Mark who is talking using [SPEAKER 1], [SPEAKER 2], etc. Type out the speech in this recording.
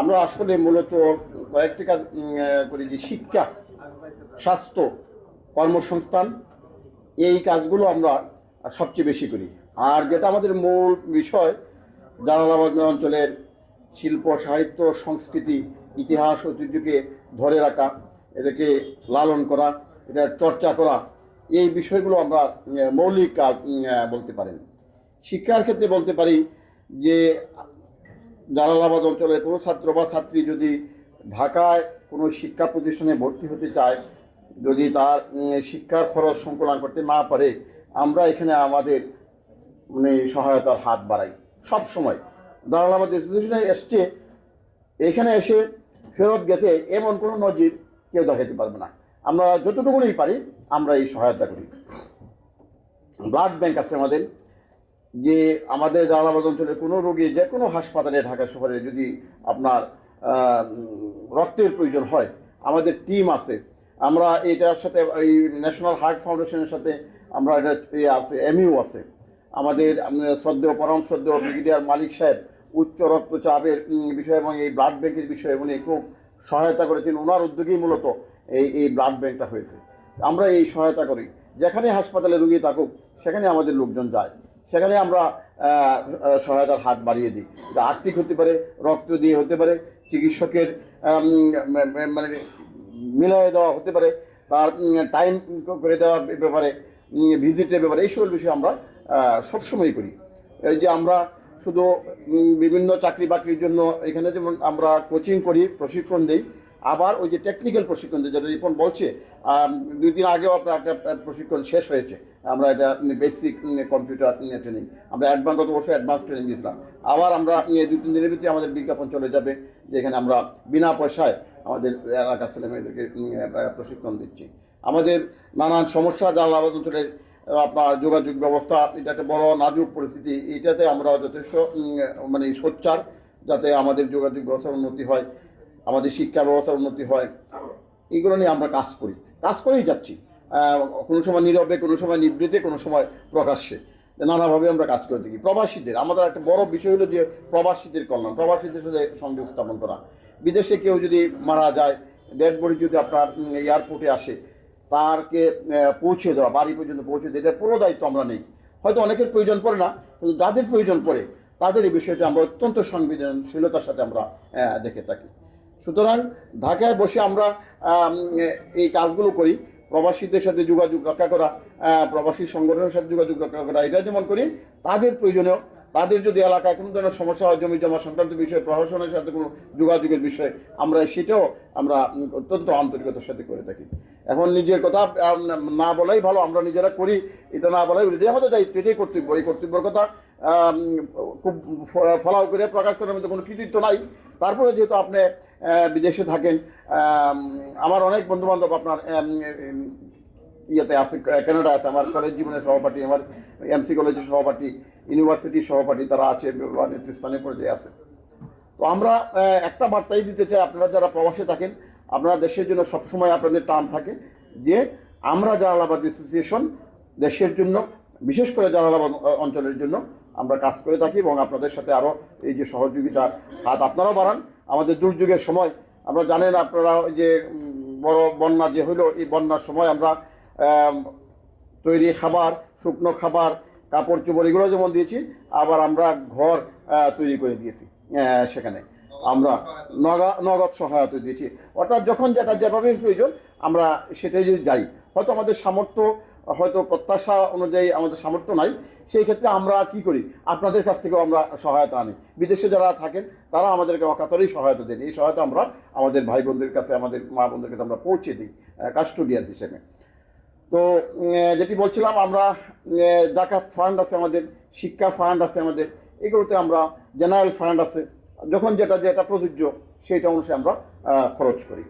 [SPEAKER 1] আমরা আসলে মূলত কয়েকটি কাজ করি যে শিক্ষা, স্বাস্থ্য, কর্মসংস্থান, এই কাজগুলো আমরা সবচেয়ে বেশি করি। আর যেটা আমাদের মূল বিষয়, জালালাবাদ অঞ্চলের শিল্প, সাহিত্য, সংস্কৃতি, ইতিহাস, ঐতিহ্যকে ধরে রাখা, এটাকে লালন করা, এটা চর্চা করা, এই বিষয়গুলো আমরা মৌলিক কাজ বলতে পারেন। শিক্ষার ক্ষেত্রে বলতে পারি যে জালালাবাদ অঞ্চলের কোনো ছাত্র বা ছাত্রী যদি ঢাকায় কোনো শিক্ষা প্রতিষ্ঠানে ভর্তি হতে চায়, যদি তার শিক্ষার খরচ সংকলন করতে না পারে, আমরা এখানে আমাদের মানে সহায়তার হাত বাড়াই সব সময় জালালাবাদ ইনস্টিটিউশনে এসছে, এখানে এসে ফেরত গেছে এমন কোনো নজির কেউ দেখাতে পারবে না। আমরা যতটুকুনই পারি আমরা এই সহায়তা করি। ব্লাড ব্যাংক আছে আমাদের যে আমাদের জালালাবাদ অঞ্চলের কোনো রোগী যে কোনো হাসপাতালে ঢাকা শহরে যদি আপনার রক্তের প্রয়োজন হয়, আমাদের টিম আছে। আমরা এটার সাথে, এই ন্যাশনাল হার্ট ফাউন্ডেশনের সাথে আমরা এটা আছে, এমইউ আছে। আমাদের শ্রদ্ধেয়, পরম শ্রদ্ধেয় ব্রিগেডিয়ার মালিক সাহেব উচ্চ রক্তচাপের বিষয় এবং এই ব্লাড ব্যাংকের বিষয়ে উনি খুব সহায়তা করেছেন। ওনার উদ্যোগেই মূলত এই এই ব্লাড ব্যাংকটা হয়েছে। আমরা এই সহায়তা করি। যেখানে হাসপাতালে রুগী থাকুক, সেখানে আমাদের লোকজন যায়। সেখানে আমরা সহায়তার হাত বাড়িয়ে দিই। এটা আর্থিক হতে পারে, রক্ত দিয়ে হতে পারে, চিকিৎসকের মানে মিলিয়ে দেওয়া হতে পারে, তার টাইম করে দেওয়ার ব্যাপারে ভিজিটের ব্যাপারে, এই সকল বিষয়ে আমরা সবসময় করি। এই যে আমরা শুধু বিভিন্ন চাকরি বাকরির জন্য এখানে যেমন আমরা কোচিং করি, প্রশিক্ষণ দিই আবার ওই যে টেকনিক্যাল প্রশিক্ষণ যেটা রিপন বলছে দুই দিন আগেও আপনার একটা প্রশিক্ষণ শেষ হয়েছে। আমরা এটা বেসিক কম্পিউটার ট্রেনিং আমরা অ্যাডভান্স গত বছর অ্যাডভান্স ট্রেনিং দিয়েছিলাম। আবার আমরা দুই, তিন দিনের ভিতরে আমাদের বিজ্ঞাপন চলে যাবে, যেখানে আমরা বিনা পয়সায় আমাদের এলাকার ছেলেমেয়েদেরকে প্রশিক্ষণ দিচ্ছি। আমাদের নানান সমস্যা জালালাবাদ অঞ্চলের আপনার যোগাযোগ ব্যবস্থা, এটা একটা বড় নাজুক পরিস্থিতি, এটাতে আমরা যথেষ্ট মানে সোচ্চার, যাতে আমাদের যোগাযোগ ব্যবস্থার উন্নতি হয়। আমাদের শিক্ষা ব্যবস্থার উন্নতি হয়, এগুলো নিয়ে আমরা কাজ করি। কাজ করেই যাচ্ছি। কোনো সময় নীরবে, কোনো সময় নিবৃতে, কোনো সময় প্রকাশ্যে। নানাভাবে আমরা কাজ করে থাকি। প্রবাসীদের, আমাদের একটা বড় বিষয় হলো যে প্রবাসীদের কল্যাণ। প্রবাসীদের সাথে সংযোগ স্থাপন করা। বিদেশে কেউ যদি মারা যায় ডেড বডি যদি আপনার এয়ারপোর্টে আসে, তারকে পৌঁছে দেওয়া, বাড়ি পর্যন্ত পৌঁছে দেওয়া এটার পুরো দায়িত্ব আমরা নেই। হয়তো অনেকের প্রয়োজন পড়ে না, কিন্তু যাদের প্রয়োজন পড়ে, তাদের এই বিষয়টা আমরা অত্যন্ত সংবেদনশীলতার সাথে আমরা দেখে থাকি। সুতরাং ঢাকায় বসে আমরা এই কাজগুলো করি। প্রবাসীদের সাথে যোগাযোগ রক্ষা করা প্রবাসী সংগঠনের সাথে যোগাযোগ রক্ষা করা, এটা যেমন করি, তাদের প্রয়োজনীয় তাদের যদি এলাকায় কোনো ধরনের সমস্যা হয়, জমি জমা সংক্রান্ত বিষয়ে, প্রশাসনের সাথে কোনো যোগাযোগের বিষয়ে, আমরা সেটাও আমরা অত্যন্ত আন্তরিকতার সাথে করে থাকি। এখন নিজের কথা না বলাই ভালো, আমরা নিজেরা করি, এটা না বলাই এটা আমাদের দায়িত্ব এটাই কর্তব্য। এই কর্তব্যের কথা খুব ফলাও করে প্রকাশ করার মধ্যে কোনো কৃতিত্ব নাই। তারপরে যেহেতু আপনি বিদেশে থাকেন। আমার অনেক বন্ধু বান্ধব আপনার ইয়েতে আছে, কানাডা আছে, আমার কলেজ জীবনের সহপাঠী, আমার এমসি কলেজের সহপাঠী ইউনিভার্সিটির সহপাঠী তারা আছে নেতৃস্থানীয় পর্যায়ে আছে। তো আমরা একটা বার্তাই দিতে চাই, আপনারা যারা প্রবাসে থাকেন, আপনারা দেশের জন্য সবসময় আপনাদের টান থাকে যে আমরা জালালাবাদ অ্যাসোসিয়েশন দেশের জন্য, বিশেষ করে জালালাবাদ অঞ্চলের জন্য আমরা কাজ করে থাকি এবং আপনাদের সাথে আরও এই যে সহযোগিতার হাত, আপনারাও বাড়ান। আমাদের দুর্যোগের সময়, আমরা জানেন আপনারা যে বড় বন্যা যে হইল, এই বন্যার সময় আমরা তৈরি খাবার, শুকনো খাবার, কাপড় চোপড় এগুলো যেমন দিয়েছি, আবার আমরা ঘর তৈরি করে দিয়েছি সেখানে। আমরা নগা- নগদ সহায়তা দিয়েছি। অর্থাৎ যখন যেটা যেভাবে প্রয়োজন, আমরা সেটাই যদি যাই। হয়তো আমাদের সামর্থ্য হয়তো প্রত্যাশা অনুযায়ী আমাদের সামর্থ্য নাই। সেই ক্ষেত্রে আমরা কি করি? আপনাদের কাছ থেকেও আমরা সহায়তা আনি। বিদেশে যারা থাকেন, তারা আমাদেরকে অকাতরেই সহায়তা দেন। এই সহায়তা আমরা আমাদের ভাই বোনদের কাছে, আমাদের মা বোনদের কাছে আমরা পৌঁছে দিই কাস্টোডিয়ান হিসেবে। তো যেটি বলছিলাম, আমরা জাকাত ফান্ড আছে আমাদের, শিক্ষা ফান্ড আছে আমাদের, এগুলোতে আমরা জেনারেল ফান্ড আছে। যখন যেটা যেটা প্রযোজ্য, সেইটা অনুসারে আমরা খরচ করি।